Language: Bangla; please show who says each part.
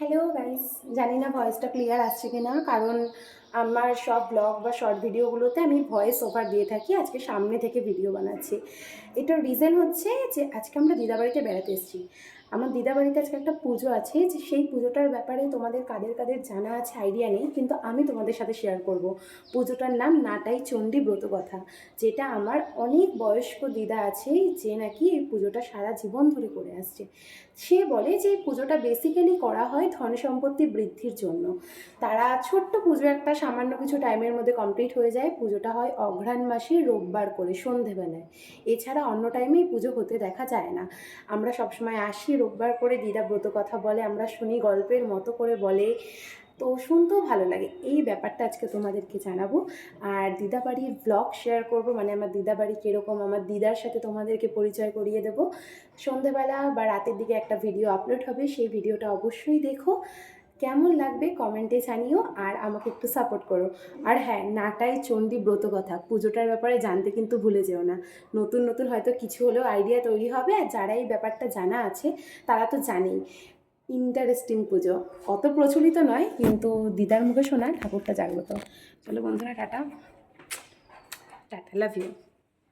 Speaker 1: হ্যালো গাইস জানি না ভয়েসটা ক্লিয়ার আসছে কি না কারণ আমার সব ব্লগ বা শর্ট ভিডিওগুলোতে আমি ভয়েস ওভার দিয়ে থাকি। আজকে সামনে থেকে ভিডিও বানাচ্ছি। এটার রিজন হচ্ছে যে, আজকে আমরা দিদাবাড়িতে বেড়াতে এসেছি। আমার দিদাবাড়িতে আজকে একটা পুজো আছে, যে সেই পুজোটার ব্যাপারে তোমাদের কাদের কাদের জানা আছে আইডিয়া নেই, কিন্তু আমি তোমাদের সাথে শেয়ার করব। পুজোটার নাম নাটাই চণ্ডী ব্রত কথা যেটা আমার অনেক বয়স্ক দিদা আছে, যে নাকি এই পুজোটা সারা জীবন ধরে করে আসছে। সে বলে যে এই পুজোটা বেসিক্যালি করা হয় ধন সম্পত্তি বৃদ্ধির জন্য। তারা ছোট্ট পুজো একটা সামান্য কিছু টাইমের মধ্যে কমপ্লিট হয়ে যায়, পুজোটা হয় অঘ্রাণ মাসে রোববার করে সন্ধেবেলায়। এছাড়া অন্য টাইমে পুজো হতে দেখা যায় না। আমরা সবসময় আসি রোববার করে দিদা ব্রত কথা বলে, আমরা শুনি গল্পের মতো করে বলে। তো শুনতেও ভালো লাগে। এই ব্যাপারটা আজকে তোমাদেরকে জানাব। আর দিদা বাড়ির ব্লগ শেয়ার করব মানে আমার দিদা বাড়ি কীরকম, আমার দিদার সাথে তোমাদেরকে পরিচয় করিয়ে দেবো। সন্ধেবেলা বা রাতের দিকে একটা ভিডিও আপলোড হবে, সেই ভিডিওটা অবশ্যই দেখো। কেমন লাগবে কমেন্টে জানিও আর আমাকে একটু সাপোর্ট করো। আর হ্যাঁ নাটাই চণ্ডী ব্রত কথা, পুজোটার ব্যাপারে জানতে কিন্তু ভুলে যেও না। নতুন নতুন হয়তো কিছু হলেও আইডিয়া তৈরি হবে আর যারা এই ব্যাপারটা জানা আছে, তারা তো জানেই। ইন্টারেস্টিং পুজো। অত প্রচলিত নয়, কিন্তু দিদার মুখে শোনা ঠাকুরটা জাগ্রত। চলো বন্ধুরা, টাটা। Tata love you